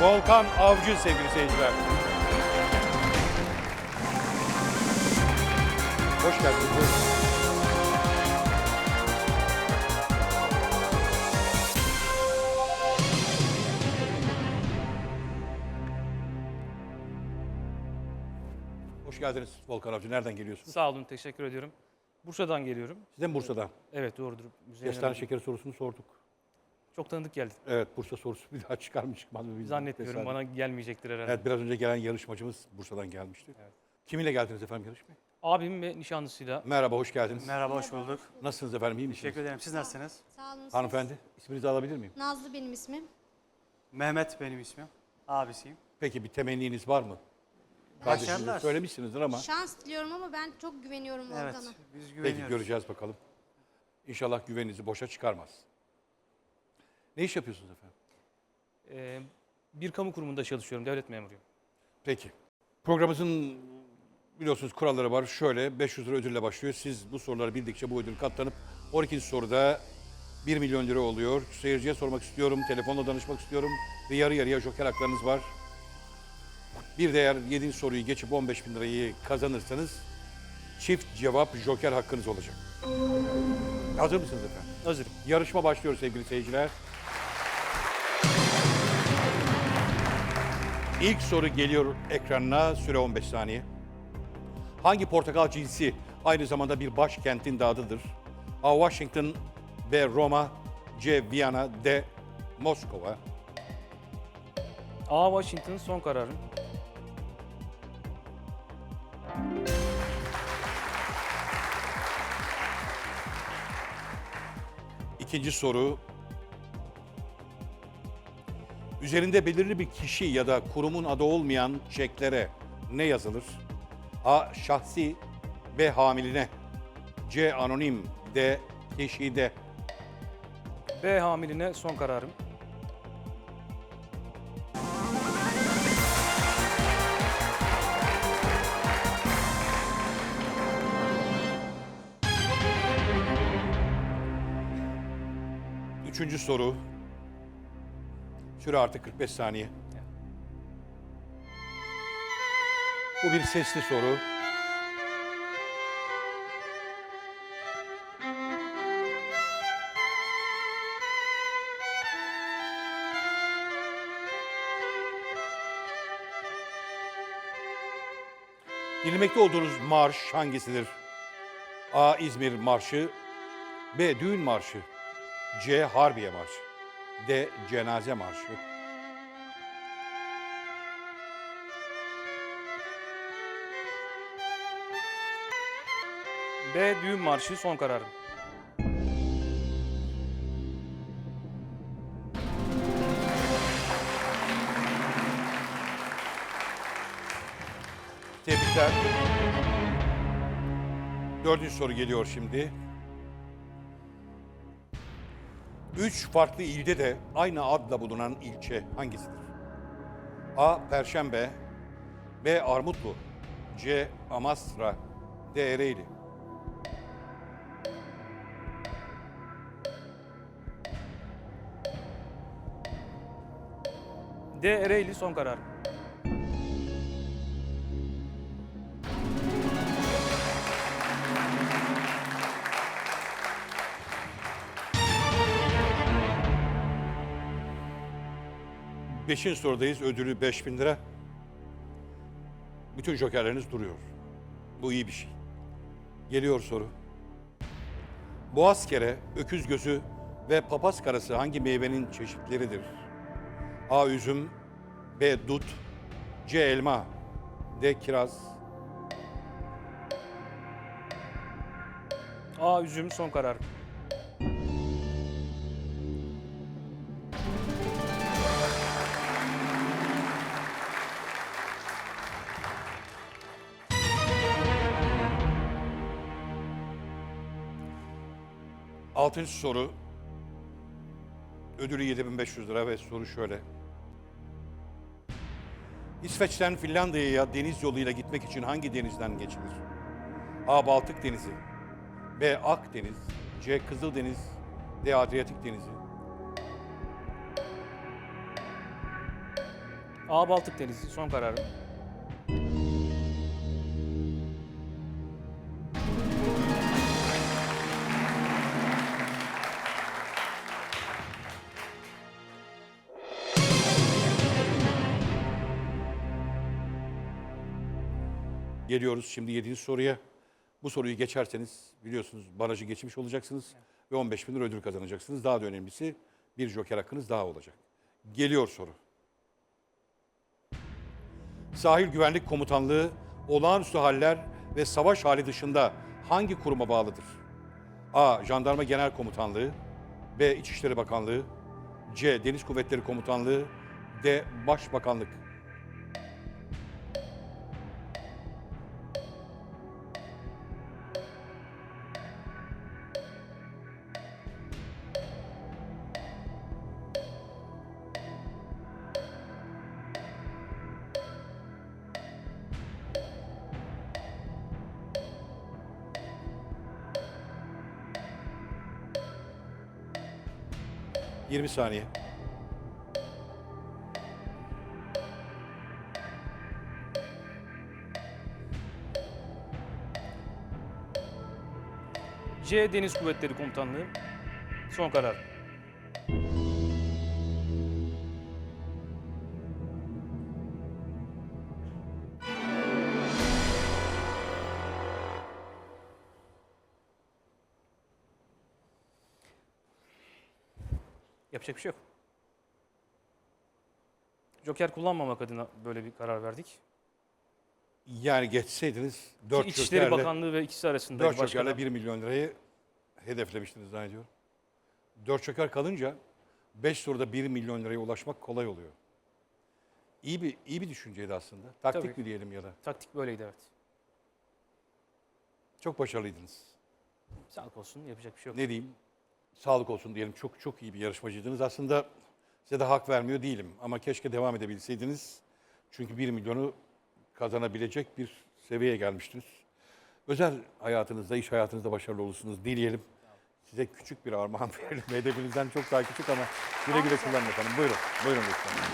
Volkan Avcı sevgili seyirciler. Hoş geldiniz. Buyurun. Hoş geldiniz Volkan Avcı. Nereden geliyorsunuz? Sağ olun, teşekkür ediyorum. Bursa'dan geliyorum. Siz de mi Bursa'dan? Evet doğrudur. Müzeyyen Kestane Hanım. şekeri sorusunu sorduk. Çok tanıdık geldi. Evet Bursa sorusu bir daha çıkar mı çıkmaz mı bilmiyorum. Zannetmiyorum Tesadüf. bana gelmeyecektir herhalde. Evet biraz önce gelen yarışmacımız Bursa'dan gelmişti. Kiminle geldiniz efendim yarışmaya? Abim ve nişanlısıyla Merhaba hoş geldiniz. Merhaba, hoş bulduk. Nasılsınız efendim iyi misiniz? Teşekkür ederim. Siz nasılsınız? Sağ olun. siz. Hanımefendi isminizi alabilir miyim? Nazlı benim ismim. Mehmet benim ismim. Abisiyim. Peki bir temenniniz var mı? Kardeşinize Başarılar. söylemişsinizdir ama Şans diliyorum ama ben çok güveniyorum Evet, Volkan'a. biz peki güveniyoruz. göreceğiz bakalım. İnşallah güveninizi boşa çıkarmaz. Ne iş yapıyorsunuz efendim? e, bir kamu kurumunda çalışıyorum, devlet memuruyum. Peki. Programımızın biliyorsunuz kuralları var. Şöyle 500 lira ödülle başlıyor. Siz bu soruları bildikçe bu ödül katlanıp 12. soruda 1 milyon lira oluyor. Seyirciye sormak istiyorum, telefonla danışmak istiyorum ve yarı yarıya joker haklarınız var. Bir de eğer 7. soruyu geçip 15 bin lirayı kazanırsanız çift cevap joker hakkınız olacak. Hazır mısınız efendim? Hazırım. Yarışma başlıyor sevgili seyirciler. İlk soru geliyor ekranına. Süre 15 saniye. Hangi portakal cinsi aynı zamanda bir başkentin de adıdır? A. Washington, B. Roma, C. Viyana, D. Moskova. A. Washington son kararım. İkinci soru. Üzerinde belirli bir kişi ya da kurumun adı olmayan çeklere ne yazılır? A. Şahsi B. Hamiline C. Anonim D. Teşhide B. Hamiline son kararım. Üçüncü soru. Süre artık 45 saniye. Bu bir sesli soru. Dinlemekte olduğunuz marş hangisidir? A. İzmir Marşı B. Düğün Marşı C. Harbiye Marşı. D. Cenaze Marşı. B. Düğün marşı son kararım. Tebrikler. Dördüncü soru geliyor şimdi. Üç farklı ilde de aynı adla bulunan ilçe hangisidir? A. Perşembe B. Armutlu C. Amasra D. Ereğli D. Ereğli son kararım. Beşinci sorudayız. Ödülü 5000 lira. Bütün jokerleriniz duruyor. Bu iyi bir şey. Geliyor soru. Boğaz kere, öküz gözü ve papaz karası hangi meyvenin çeşitleridir? A. Üzüm B. Dut C. Elma D. Kiraz A. Üzüm son kararım. Altıncı soru. Ödülü 7500 lira ve soru şöyle. İsveç'ten Finlandiya'ya deniz yoluyla gitmek için hangi denizden geçilir? A. Baltık Denizi B. Akdeniz C. Kızıldeniz D. Adriyatik Denizi A. Baltık Denizi. Son kararım. Geliyoruz şimdi 7. soruya. Bu soruyu geçerseniz biliyorsunuz barajı geçmiş olacaksınız ve 15 bin lira ödül kazanacaksınız. Daha da önemlisi bir joker hakkınız daha olacak. Geliyor soru. Sahil Güvenlik Komutanlığı olağanüstü haller ve savaş hali dışında hangi kuruma bağlıdır? A. Jandarma Genel Komutanlığı B. İçişleri Bakanlığı C. Deniz Kuvvetleri Komutanlığı D. Başbakanlık ...20 saniye. C. Deniz Kuvvetleri Komutanlığı. Son karar. Yapacak bir şey yok. Joker kullanmamak adına böyle bir karar verdik. Yani geçseydiniz 4 İçişleri jokerle, Bakanlığı ve ikisi arasında 4 başka jokerle 1 milyon lirayı hedeflemiştiniz zannediyorum. 4 joker kalınca 5 soruda 1 milyon liraya ulaşmak kolay oluyor. İyi bir iyi bir düşünceydi aslında. Taktik Tabii. mi diyelim ya da. taktik böyleydi evet. Çok başarılıydınız. Sağlık olsun yapacak bir şey yok. Ne diyeyim? Sağlık olsun diyelim. Çok çok iyi bir yarışmacıydınız. Aslında size de hak vermiyor değilim ama keşke devam edebilseydiniz. Çünkü 1 milyonu kazanabilecek bir seviyeye gelmiştiniz. Özel hayatınızda, iş hayatınızda başarılı olursunuz dileyelim. Size küçük bir armağan verelim. Hedefinizden çok daha küçük ama güle güle kullanın efendim. Buyurun, buyurun lütfen.